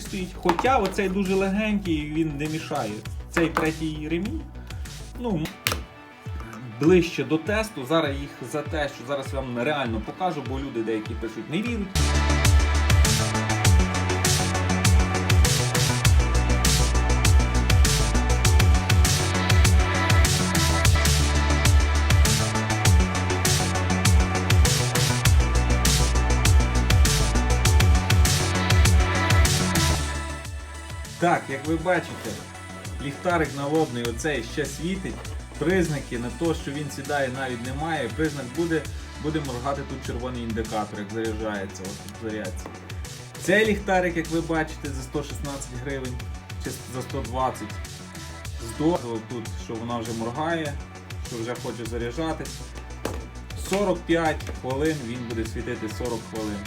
стоїть. Хоча оцей дуже легенький, він не мішає. Цей третій ремінь, ну, ближче до тесту. Зараз їх за те, що зараз я вам реально покажу, бо люди деякі пишуть, не вірять. Так, як ви бачите, ліхтарик налобний оцей ще світить. Признаки на те, що він сідає, навіть немає. Признак буде, буде моргати тут червоний індикатор, як заряджається от, в зарядці. Цей ліхтарик, як ви бачите, за 116 гривень чи за 120. Здорово тут, що вона вже моргає, що вже хоче заряджатись. 45 хвилин він буде світити 40 хвилин.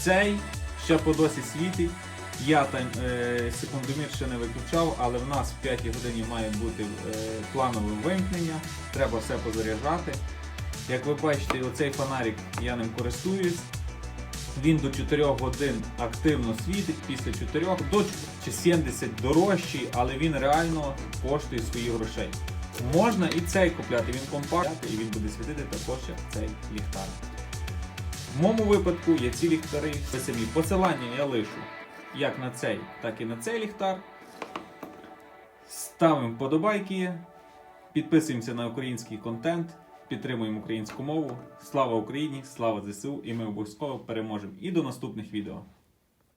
Цей ще по досі світить. Я там е, секундомір ще не виключав, але в нас в 5 годині має бути е, планове вимкнення, треба все позаряджати. Як ви бачите, оцей фонарик я ним користуюсь. Він до 4 годин активно світить, після 4 до чи 70 дорожчий, але він реально коштує свої грошей. Можна і цей купляти, він компактний і він буде світити також як цей ліхтар. В моєму випадку є ці ліхтари самі. Посилання я лишу як на цей, так і на цей ліхтар. Ставимо вподобайки, підписуємося на український контент, підтримуємо українську мову. Слава Україні! Слава ЗСУ! І ми обов'язково переможемо. І до наступних відео.